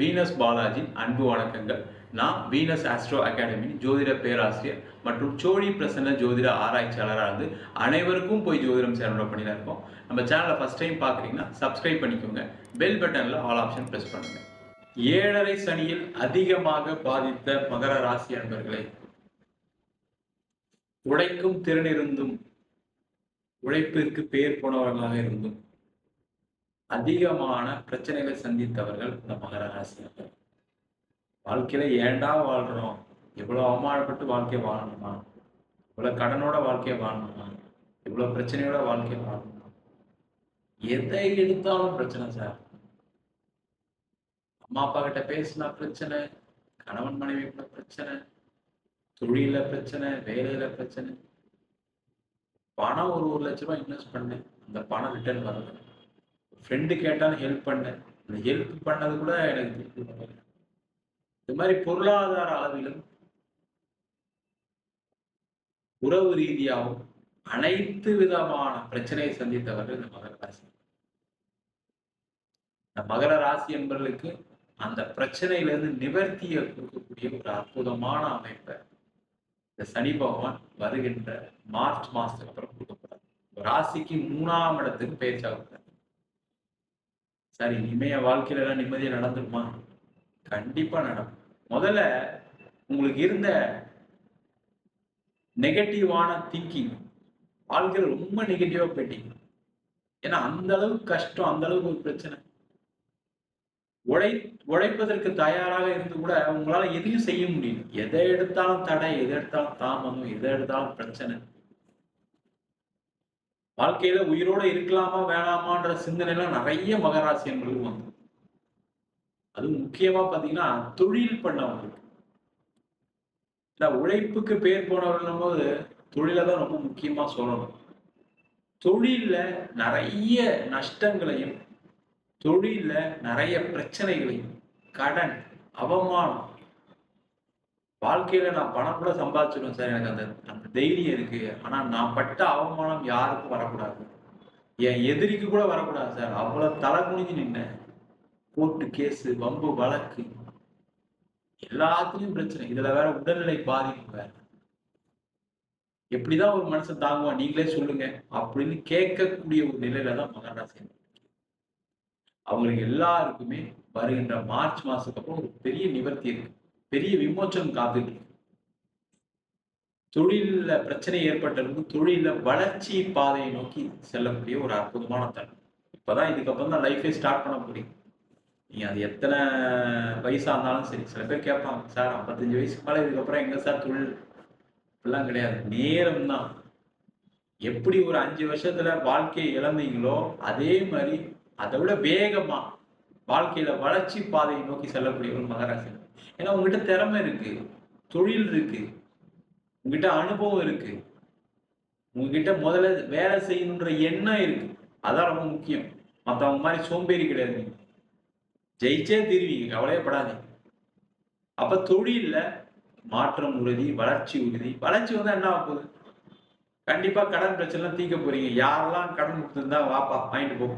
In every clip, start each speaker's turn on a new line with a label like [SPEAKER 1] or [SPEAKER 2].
[SPEAKER 1] Venus Balaji அன்பு வணக்கங்கள். நான் வீனஸ் ஆஸ்ட்ரோ அகாடமி ஜோதிட பேராசிரியர் மற்றும் சோழி பிரசன்ன ஜோதிட ஆராய்ச்சியாளராக இருந்து அனைவருக்கும் போய் ஜோதிடம் சேனல் பண்ணியில் இருக்கோம். நம்ம சேனலை ஃபஸ்ட் டைம் பார்க்குறீங்கன்னா சப்ஸ்கிரைப் பண்ணிக்கோங்க. பெல் பட்டனில் ஆல் ஆப்ஷன் ப்ரெஸ் பண்ணுங்க. ஏழரை சனியில் அதிகமாக பாதித்த மகர ராசி அன்பர்களை உழைக்கும் திறனிருந்தும் உழைப்பிற்கு பெயர் போனவர்களாக இருந்தும் அதிகமான பிரச்சனைகளை சந்தித்தவர்கள் இந்த மகர ராசி வாழ்க்கையில ஏண்டா வாழ்றோம்? எவ்வளவு அவமானப்பட்டு வாழ்க்கையை வாழணுமா? இவ்வளவு கடனோட வாழ்க்கையை வாழணுமா? இவ்வளவு பிரச்சனையோட வாழ்க்கையை வாழணுமா? எதை எடுத்தாலும் பிரச்சனை சார். அம்மா அப்பா கிட்ட பேசினா பிரச்சனை கணவன் மனைவி கூட பிரச்சனை தொழில பிரச்சனை வேலையில பிரச்சனை. பணம் ஒரு ஒரு லட்ச ரூபாய் இன்வெஸ்ட் பண்ணேன். அந்த பணம் ரிட்டர்ன் வரல. ஃப்ரெண்டு கேட்டாலும் ஹெல்ப் பண்ணேன் அந்த ஹெல்ப் பண்ணது கூட எனக்கு இது மாதிரி பொருளாதார அளவிலும் உறவு ரீதியாகவும் அனைத்து விதமான பிரச்சனையை சந்தித்தவர்கள் இந்த மகர ராசி. இந்த மகர ராசி என்பவர்களுக்கு அந்த பிரச்சனையிலிருந்து நிவர்த்தியை கொடுக்கக்கூடிய ஒரு அற்புதமான அமைப்பை இந்த சனி பகவான் வருகின்ற மார்ச் மாசத்துக்கு அப்புறம் கொடுக்கப்படுறார் ராசிக்கு மூணாம் இடத்துக்கு பேச்சாக சரி இனிமைய வாழ்க்கையில எல்லாம் நிம்மதியாக நடந்துருமா? கண்டிப்பா நடக்கும். முதல்ல உங்களுக்கு இருந்த நெகட்டிவான திங்கிங் வாழ்க்கையில் ரொம்ப நெகட்டிவா போயிட்டீங்க. ஏன்னா அந்த அளவுக்கு கஷ்டம் அந்த அளவுக்கு ஒரு பிரச்சனை. உழை உழைப்பதற்கு தயாராக இருந்து கூட உங்களால எதையும் செய்ய முடியல. எதை எடுத்தாலும் தடை எதை எடுத்தாலும் தாமதம் எதை எடுத்தாலும் பிரச்சனை. வாழ்க்கையில உயிரோட இருக்கலாமா வேணாமான்ற சிந்தனை எல்லாம் நிறைய மகராசி வந்து. அது முக்கியமா பாத்தீங்கன்னா தொழில் பண்ணவங்களுக்கு இல்ல உழைப்புக்கு பேர் போனவர்கள் போது தொழிலை தான் ரொம்ப முக்கியமா சொல்லணும். தொழில்ல நிறைய நஷ்டங்களையும் தொழில்ல நிறைய பிரச்சனைகளையும் கடன் அவமானம் வாழ்க்கையில நான் பணம் கூட சம்பாதிச்சிடுவேன் சார். எனக்கு அந்த அந்த தைரியம் இருக்கு. ஆனா நான் பட்ட அவமானம் யாருக்கும் வரக்கூடாது. என் எதிரிக்கு கூட வரக்கூடாது சார். அவ்வளவு தலை குனிஞ்சு நின்னேன். கோர்ட்டு கேஸ் வம்பு வழக்கு. எல்லாத்துலயும் பிரச்சனை. இதுல வேற உடல்நிலை பாதிப்பு வேற. எப்படிதான் ஒரு மனுஷன் தாங்குவான்? நீங்களே சொல்லுங்க. அப்படின்னு கேட்கக்கூடிய ஒரு நிலையில தான் மகராசி அவங்களுக்கு எல்லாருக்குமே வருகின்ற மார்ச் மாசத்துக்கு அப்புறம் ஒரு பெரிய நிவர்த்தி இருக்கு. பெரிய விமோச்சனம் காத்துட்டு இருக்கு. தொழில பிரச்சனை ஏற்பட்டிருக்கும் தொழில வளர்ச்சி பாதையை நோக்கி செல்லக்கூடிய ஒரு அற்புதமான தருணம். இப்பதான் இதுக்கப்புறம் தான் லைஃபே ஸ்டார்ட் பண்ண முடியும். நீங்க அது எத்தனை வயசா இருந்தாலும் சரி சில பேர் கேட்பாங்க சார் ஐம்பத்தஞ்சு வயசுக்கு மேலே இதுக்கப்புறம் எங்க சார் தொழில்? இப்பெல்லாம் கிடையாது. நேரம் தான். எப்படி ஒரு அஞ்சு வருஷத்துல வாழ்க்கையை இழந்தீங்களோ அதே மாதிரி அதை விட வேகமா வாழ்க்கையில வளர்ச்சி பாதையை நோக்கி செல்லக்கூடிய ஒரு மகராசி. ஏன்னா உங்ககிட்ட திறமை இருக்கு தொழில் இருக்கு உங்ககிட்ட அனுபவம் இருக்கு. உங்ககிட்ட முதல்ல வேலை செய்யணுன்ற எண்ணம் இருக்கு. அதான் ரொம்ப முக்கியம். மற்றவங்க மாதிரி சோம்பேறி கிடையாது நீங்க ஜெயிச்சே தீர்வீங்க கவலையப்படாதீங்க அப்ப தொழில்ல மாற்றம் உறுதி வளர்ச்சி உறுதி. வளர்ச்சி வந்தா என்ன ஆக போகுது? கண்டிப்பா கடன் பிரச்சனை தீர்க்க போறீங்க. யாரெல்லாம் கடன் கொடுத்துருந்தா வாப்பா வாங்கிட்டு போ.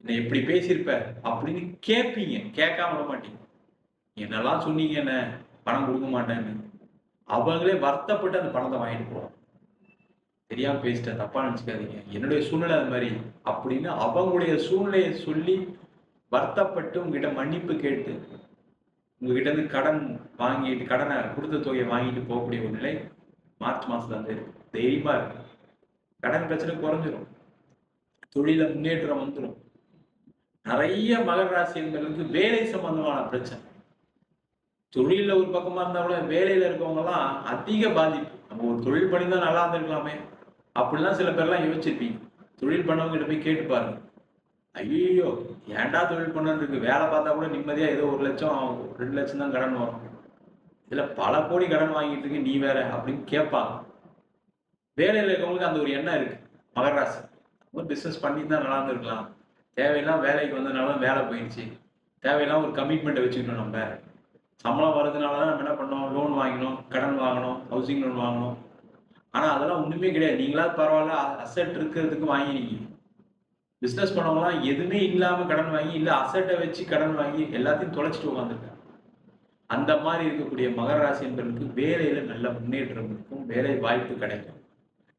[SPEAKER 1] என்ன எப்படி பேசியிருப்ப அப்படின்னு கேட்பீங்க கேட்காம விட மாட்டீங்க. என்னெல்லாம் சொன்னீங்க என்ன? பணம் கொடுக்க மாட்டேன்னு. அவங்களே வருத்தப்பட்டு அந்த பணத்தை வாங்கிட்டு போவாங்க தெரியாம பேசிட்டேன் தப்பா நினச்சிக்காதீங்க. என்னுடைய சூழ்நிலை அது மாதிரி. அப்படின்னு அவங்களுடைய சூழ்நிலையை சொல்லி வருத்தப்பட்டு உங்ககிட்ட மன்னிப்பு கேட்டு உங்ககிட்ட இருந்து கடன் வாங்கிட்டு கடனை கொடுத்த தொகையை வாங்கிட்டு போகக்கூடிய ஒரு நிலை மார்ச் மாசத்துல வந்து இருக்கு. தைரியமா இருக்கு. கடன் பிரச்சனை குறைஞ்சிரும். தொழில முன்னேற்றம் வந்துடும் நிறைய மகர ராசி வேலை சம்பந்தமான பிரச்சனை. தொழில ஒரு பக்கமா இருந்தா கூட வேலையில இருக்கவங்க எல்லாம் அதிக பாதிப்பு. நம்ம ஒரு தொழில் பண்ணி தான் நல்லா இருந்திருக்கலாமே. அப்படிலாம் சில பேர்லாம் யோசிச்சிருப்பீங்க. தொழில் பண்ணவங்ககிட்ட போய் கேட்டு பாருங்க. ஐயோ ஏன்டா தொழில் பண்ணு இருக்கு வேலை பார்த்தா கூட நிம்மதியா ஏதோ ஒரு லட்சம் ரெண்டு லட்சம் தான் கடன் வரும். இதுல பல கோடி கடன் வாங்கிட்டு இருக்கு நீ வேற அப்படின்னு கேட்பாங்க. வேலையில இருக்கவங்களுக்கு அந்த ஒரு எண்ணம் இருக்கு. மகராசி ஒரு பிசினஸ் பண்ணி தான் நல்லா இருந்திருக்கலாம். தேவையெல்லாம் வேலைக்கு வந்ததுனால வேலை போயிடுச்சு. தேவையெல்லாம் ஒரு கமிட்மெண்ட்டை வச்சுக்கணும் நம்ம. சம்பளம் வர்றதுனால தான் நம்ம என்ன பண்ணோம்? லோன் வாங்கினோம் கடன் வாங்கணும் ஹவுசிங் லோன் வாங்கணும் ஆனால் அதெல்லாம் ஒன்றுமே கிடையாது. நீங்களா பரவாயில்ல அசெட் இருக்கிறதுக்கு வாங்கினீங்க. பிஸ்னஸ் பண்ணவங்களாம் எதுவுமே இல்லாமல் கடன் வாங்கி இல்லை அசட்டை வச்சு கடன் வாங்கி எல்லாத்தையும் தொலைச்சிட்டு உட்காந்துருக்காங்க அந்த மாதிரி இருக்கக்கூடிய மகர ராசி என்பவர்களுக்கு வேலையில நல்ல முன்னேற்றம் இருக்கும் வேலை வாய்ப்பு கிடைக்கும்.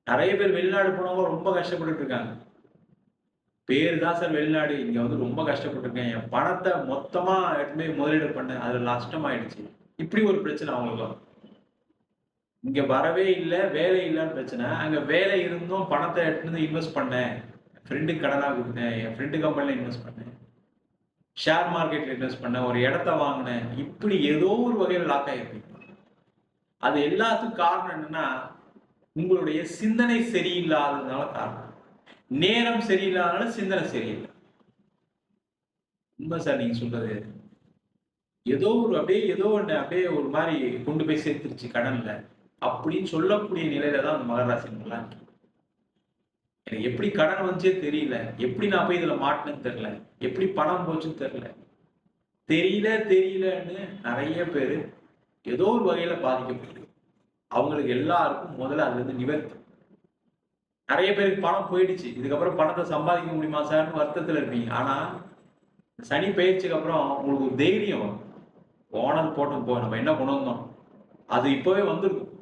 [SPEAKER 1] நிறைய பேர் வெளிநாடு போனவங்க ரொம்ப கஷ்டப்பட்டுட்டு இருக்காங்க. பேர் தான் சார் வெளிநாடு இங்க வந்து ரொம்ப கஷ்டப்பட்டிருக்கேன். என் பணத்தை மொத்தமா எடுத்துமே முதலீடு பண்ணேன். அதுல நஷ்டமாயிடுச்சு. இப்படி ஒரு பிரச்சனை அவங்களுக்கு இங்க வரவே இல்லை வேலை இல்லைன்னு பிரச்சனை. அங்க வேலை இருந்தும் பணத்தை எடுத்து இன்வெஸ்ட் பண்ணேன். ஃப்ரெண்டுக்கு கடனாக கொடுத்தேன். என் ஃப்ரெண்டு கம்பெனியில் இன்வெஸ்ட் பண்ணேன். ஷேர் மார்க்கெட்டில் இன்வெஸ்ட் பண்ணேன். ஒரு இடத்த வாங்கினேன். இப்படி ஏதோ ஒரு வகையில் லாக் ஆகிருப்பீங்க அது எல்லாத்துக்கும் காரணம் என்னன்னா உங்களுடைய சிந்தனை சரியில்லாததுனால காரணம். நேரம் சரியில்லாதனால சிந்தனை சரியில்லை. உண்மை சார் நீங்க சொல்றது. ஏதோ ஒரு அப்படியே ஏதோ ஒன்று அப்படியே ஒரு மாதிரி கொண்டு போய் சேர்த்துருச்சு கடன்ல. அப்படின்னு சொல்லக்கூடிய நிலையில தான் அந்த மகராசி எனக்கு எப்படி கடன் வந்துச்சே தெரியல. எப்படி நான் போய் இதுல மாட்டினேன்னு தெரியல. எப்படி பணம் போச்சுன்னு தெரியல. தெரியல தெரியலன்னு நிறைய பேர் ஏதோ ஒரு வகையில பாதிக்கப்பட்டு அவங்களுக்கு எல்லாருக்கும் முதல்ல அதுல இருந்து நிவர்த்தி. நிறைய பேருக்கு பணம் போயிடுச்சு. இதுக்கப்புறம் பணத்தை சம்பாதிக்க முடியுமா சார்னு வருத்தத்தில் இருப்பீங்க. ஆனால் சனி பயிற்சிக்கு அப்புறம் உங்களுக்கு ஒரு தைரியம் வரும். போனது போட்டோம் போ நம்ம என்ன கொண்டு வந்தோம்? அது இப்போவே வந்திருக்கும்.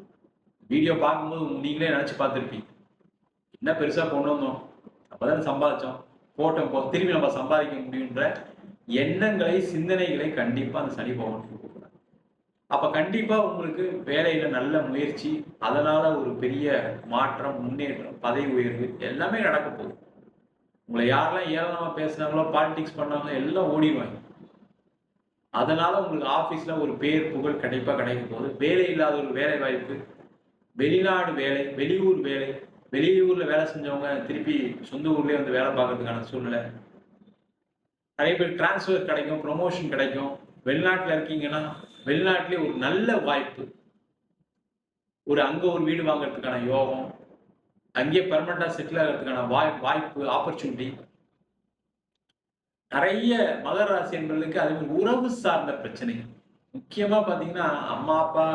[SPEAKER 1] வீடியோ பார்க்கும்போது நீங்களே நினச்சி பார்த்துருப்பீங்க. என்ன பெருசாக கொண்டு வந்தோம்? அப்பதான் சம்பாதிச்சோம். போட்டோம் போ திரும்பி நம்ம சம்பாதிக்க முடியுன்ற எண்ணங்களை சிந்தனைகளை கண்டிப்பாக அந்த சனி பகவான் அப்ப கண்டிப்பா உங்களுக்கு வேலையில நல்ல முயற்சி அதனால ஒரு பெரிய மாற்றம் முன்னேற்றம் பதவி உயர்வு எல்லாமே நடக்க போகுது. உங்களை யாரெல்லாம் ஏளனமா பேசுனாங்களோ பாலிடிக்ஸ் பண்ணாங்களோ எல்லாம் ஓடிடுவாங்க. அதனால உங்களுக்கு ஆஃபீஸில் ஒரு பேர் புகழ் கண்டிப்பா கிடைக்க போகுது. வேலை இல்லாத ஒரு வேலை வாய்ப்பு வெளிநாடு வேலை வெளியூர் வேலை வெளியூர்ல வேலை செஞ்சவங்க திருப்பி சொந்த ஊர்லேயே வந்து வேலை பார்க்கறதுக்கான சூழ்நிலை. நிறைய பேர் டிரான்ஸ்ஃபர் கிடைக்கும் ப்ரொமோஷன் கிடைக்கும். வெளிநாட்டில் இருக்கீங்கன்னா வெளிநாட்டிலே ஒரு நல்ல வாய்ப்பு. ஒரு அங்க ஒரு வீடு வாங்குறதுக்கான யோகம் அங்கேயே பெர்மனண்டா செட்டில் ஆகிறதுக்கான வாய் வாய்ப்பு ஆப்பர்ச்சுனிட்டி நிறைய மகர ராசி என்பதற்கு அதே மாதிரி உறவு சார்ந்த பிரச்சனை முக்கியமா பாத்தீங்கன்னா அம்மா அப்பா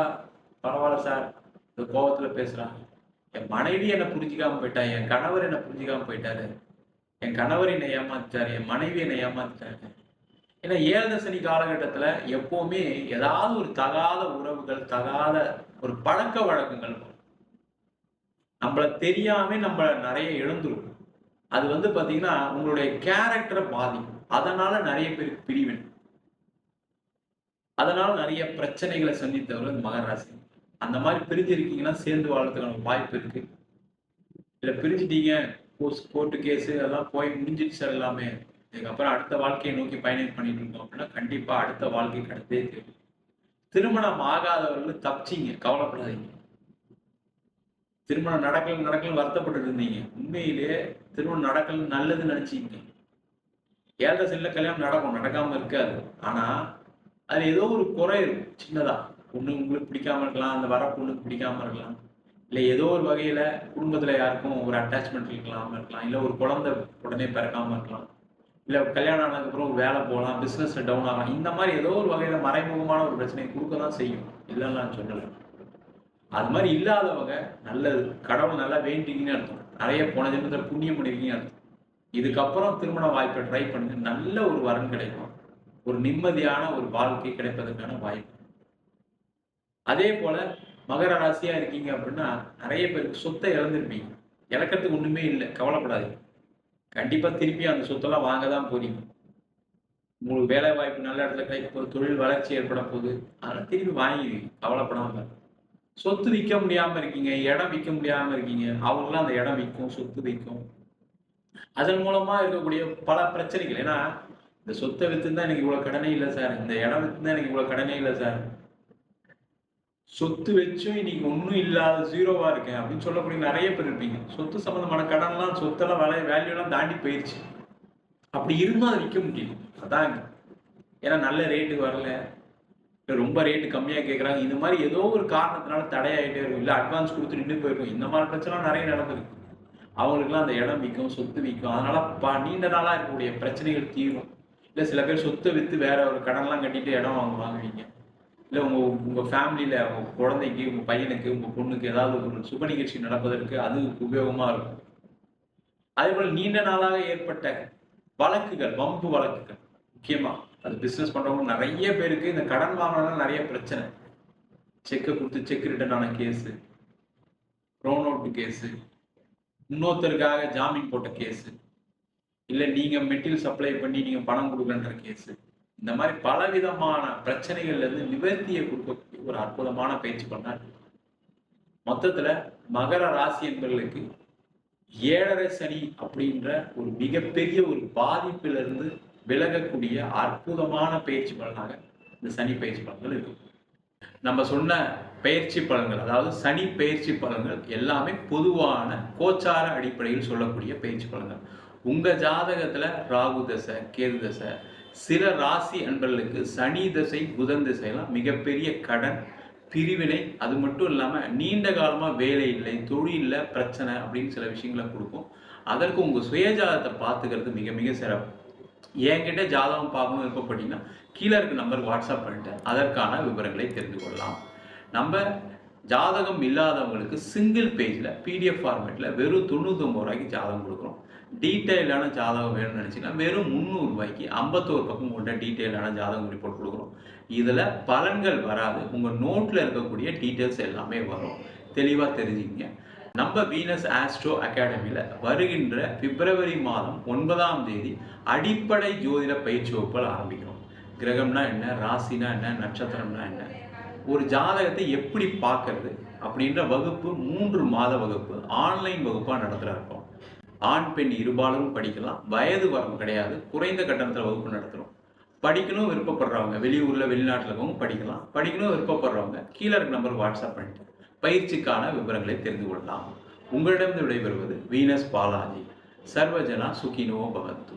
[SPEAKER 1] பரவாயில்ல சார் இந்த கோபத்துல பேசுறான் என் மனைவி என்னை புரிஞ்சுக்காம போயிட்டா என் கணவர் என்னை புரிஞ்சுக்காம போயிட்டாரு. என் கணவர் என்னை ஏமாத்திட்டாரு என் மனைவி என்னை ஏமாத்திட்டாரு. ஏன்னா ஏழு சனி காலகட்டத்தில் எப்போவுமே ஏதாவது ஒரு தகாத உறவுகள் தகாத ஒரு பழக்க வழக்கங்கள் வரும். நம்மள தெரியாம நம்ம நிறைய இழந்துரும் அது வந்து பார்த்தீங்கன்னா உங்களுடைய கேரக்டரை பாதிக்கும். அதனால நிறைய பேருக்கு பிரிவின். அதனால நிறைய பிரச்சனைகளை சந்தித்தவர் இந்த அந்த மாதிரி பிரிஞ்சிருக்கீங்கன்னா சேர்ந்து வாழ்றதுக்கான வாய்ப்பு இருக்கு. இல்ல பிரிஞ்சிட்டீங்க கோர்ட்டு கேஸு அதெல்லாம் போய் முடிஞ்சிடுச்சு எல்லாமே. இதுக்கப்புறம் அடுத்த வாழ்க்கையை நோக்கி பயணம் பண்ணிட்டு இருக்கோம் அப்படின்னா கண்டிப்பா அடுத்த வாழ்க்கை கிடைத்தே தெரியும் திருமணம் ஆகாதவர்கள் தப்பிச்சிங்க கவலைப்படாதீங்க. திருமணம் நடக்கல நடக்கல வருத்தப்பட்டு இருந்தீங்க. உண்மையிலேயே திருமணம் நடக்கல நல்லதுன்னு நினைச்சீங்க. ஏழரை செல்ல கல்யாணம் நடக்கும் நடக்காம இருக்காது. ஆனா அது ஏதோ ஒரு குறை இருக்கும் சின்னதா. பொண்ணு உங்களுக்கு பிடிக்காம இருக்கலாம் அந்த வர பொண்ணுக்கு பிடிக்காம இருக்கலாம். இல்லை ஏதோ ஒரு வகையில குடும்பத்துல யாருக்கும் ஒரு அட்டாச்மெண்ட் இருக்கலாம் இருக்கலாம். இல்லை ஒரு குழந்தை உடனே பிறக்காம இருக்கலாம். இல்லை கல்யாணம் ஆனதுக்கப்புறம் வேலை போகலாம் பிஸ்னஸ் டவுன் ஆகலாம். இந்த மாதிரி ஏதோ ஒரு வகையில் மறைமுகமான ஒரு பிரச்சனையை கொடுக்க தான் செய்யும். இல்லைன்னு நான் சொல்லலை. அது மாதிரி இல்லாதவங்க நல்லது கடவுள் நல்லா வேண்டிங்கன்னு அர்த்தம். நிறைய போன ஜென்மத்தில் புண்ணியம் பண்ணிருக்கீங்க அர்த்தம். இதுக்கப்புறம் திருமண வாய்ப்பை ட்ரை பண்ணுங்க. நல்ல ஒரு வரன் கிடைக்கும். ஒரு நிம்மதியான ஒரு வாழ்க்கை கிடைப்பதற்கான வாய்ப்பு. அதே போல மகர ராசியா இருக்கீங்க அப்படின்னா நிறைய பேருக்கு சொத்தை இழந்திருப்பீங்க. இழக்கிறதுக்கு ஒண்ணுமே இல்லை. கவலைப்படாதீங்க. கண்டிப்பா திருப்பி அந்த சொத்தெல்லாம் வாங்க தான் போறீங்க. உங்களுக்கு வேலை வாய்ப்பு நல்ல இடத்துல கிடைக்க போகுது தொழில் வளர்ச்சி ஏற்பட போகுது அதெல்லாம் திருப்பி வாங்கிடுவீங்க கவலைப்படாம. சொத்து விற்க முடியாம இருக்கீங்க இடம் விற்க முடியாம இருக்கீங்க அவங்களாம் அந்த இடம் விற்கும் சொத்து விற்கும். அதன் மூலமா இருக்கக்கூடிய பல பிரச்சனைகள். ஏன்னா இந்த சொத்தை வித்துதான் எனக்கு இவ்வளவு கடனே இல்லை சார். இந்த இடம் வித்துதான் எனக்கு இவ்வளவு கடனே இல்லை சார். சொத்து வச்சும் இன்னைக்கு ஒன்றும் இல்லாத ஜீரோவா இருக்கேன் அப்படின்னு சொல்லக்கூடிய நிறைய பேர் இருப்பீங்க. சொத்து சம்பந்தமான கடன்லாம் சொத்தெல்லாம் வேலை வேல்யூலாம் தாண்டி போயிடுச்சு அப்படி இருந்தும் அதை விற்க முடியும். அதாங்க ஏன்னா நல்ல ரேட்டுக்கு வரல. ரொம்ப ரேட்டு கம்மியாக கேட்குறாங்க இந்த மாதிரி ஏதோ ஒரு காரணத்தினால தடையாயிட்டே இருக்கும். இல்லை அட்வான்ஸ் கொடுத்து நின்று போயிருக்கும். இந்த மாதிரி பிரச்சனை நிறைய நடந்திருக்கு. அவங்களுக்குலாம் அந்த இடம் விற்கும் சொத்து விற்கும். அதனால ப நீண்ட நாளாக இருக்கக்கூடிய பிரச்சனைகள் தீரும். இல்லை சில பேர் சொத்தை விற்று வேற ஒரு கடன்லாம் கட்டிட்டு இடம் வாங்குவாங்க வாங்குவீங்க இல்லை உங்கள் உங்கள் ஃபேமிலியில் உங்கள் குழந்தைக்கு உங்கள் பையனுக்கு உங்கள் பொண்ணுக்கு ஏதாவது ஒரு சுப நிகழ்ச்சி நடப்பதற்கு அது உபயோகமாக இருக்கும். அதே போல் நீண்ட நாளாக ஏற்பட்ட வழக்குகள் வம்பு வழக்குகள் முக்கியமாக அது பிஸ்னஸ் பண்ணுறவங்க நிறைய பேருக்கு இந்த கடன் வாங்கினா நிறைய பிரச்சனை. செக்கை கொடுத்து செக் ரிட்டர்னான ஆன கேஸு ரோன் அவுட் கேஸு இன்னொருத்தருக்காக ஜாமீன் போட்ட கேஸு இல்லை நீங்கள் மெட்டீரியல் சப்ளை பண்ணி நீங்கள் பணம் கொடுக்கன்ற கேஸு இந்த மாதிரி பலவிதமான பிரச்சனைகள்ல இருந்து நிவர்த்தியை கொடுக்கக்கூடிய ஒரு அற்புதமான பயிற்சி பண்ணார். மொத்தத்துல மகர ராசி என்பவர்களுக்கு ஏழரை சனி அப்படின்ற ஒரு மிகப்பெரிய ஒரு பாதிப்பிலிருந்து விலகக்கூடிய அற்புதமான பயிற்சி பலனாக இந்த சனி பயிற்சி பலன்கள் இருக்கும். நம்ம சொன்ன பயிற்சி பலன்கள் அதாவது சனி பயிற்சி பலன்கள் எல்லாமே பொதுவான கோச்சார அடிப்படையில் சொல்லக்கூடிய பயிற்சி பலன்கள். உங்க ஜாதகத்துல ராகு தசை கேது தசை சில ராசி அன்பர்களுக்கு சனி தசை புதன் திசையெல்லாம் மிகப்பெரிய கடன் பிரிவினை. அது மட்டும் இல்லாமல் நீண்ட காலமாக வேலை இல்லை தொழிலில் பிரச்சனை அப்படின்னு சில விஷயங்களை கொடுக்கும். அதற்கு உங்கள் சுயஜாதத்தை பார்த்துக்கிறது மிக மிக சிறப்பு. என்கிட்ட ஜாதகம் பார்க்கணும் விருப்பப்பட்டீங்கன்னா கீழே இருக்க நம்பருக்கு வாட்ஸ்அப் பண்ணிட்டு அதற்கான விவரங்களை தெரிந்து கொள்ளலாம். நம்ம ஜாதகம் இல்லாதவங்களுக்கு சிங்கிள் பேஜில் பிடிஎஃப் ஃபார்மேட்டில் வெறும் தொண்ணூத்தொம்பது ரூபாய்க்கு ஜாதகம் கொடுக்குறோம். டீட்டெயிலான ஜாதகம் வேணும்னு நினச்சிங்கன்னா வெறும் முந்நூறுபாய்க்கு ஐம்பத்தோரு பக்கம் கொண்ட டீட்டெயிலான ஜாதகம் ரிப்போர்ட் கொடுக்குறோம். இதில் பலன்கள் வராது. உங்கள் நோட்டில் இருக்கக்கூடிய டீட்டெயில்ஸ் எல்லாமே வரும். தெளிவாக தெரிஞ்சுங்க நம்ம வீனஸ் ஆஸ்ட்ரோ அகாடமியில் வருகின்ற பிப்ரவரி மாதம் ஒன்பதாம் தேதி அடிப்படை ஜோதிட பயிற்சி வகுப்புகள் ஆரம்பிக்கிறோம். கிரகம்னா என்ன? ராசினா என்ன? நட்சத்திரம்னா என்ன? ஒரு ஜாதகத்தை எப்படி பார்க்கறது? அப்படின்ற வகுப்பு மூன்று மாத வகுப்பு. ஆன்லைன் வகுப்பாக நடத்துகிறோம் ஆண் பெண் இருபாலரும் படிக்கலாம். வயது வரம்பு கிடையாது. குறைந்த கட்டணத்தில் வகுப்பு நடத்துகிறோம் படிக்கணும் விருப்பப்படுறவங்க. வெளியூரில் வெளிநாட்டில் இருக்கவங்க படிக்கலாம். படிக்கணும் விருப்பப்படுறவங்க. கீழே இருக்க வாட்ஸ்அப் பண்ணிட்டு பயிற்சிக்கான விவரங்களை தெரிந்து கொள்ளலாம். உங்களிடம் விடைபெறுவது வீனஸ் பாலாஜி. சர்வஜனா சுகினோ பகத்து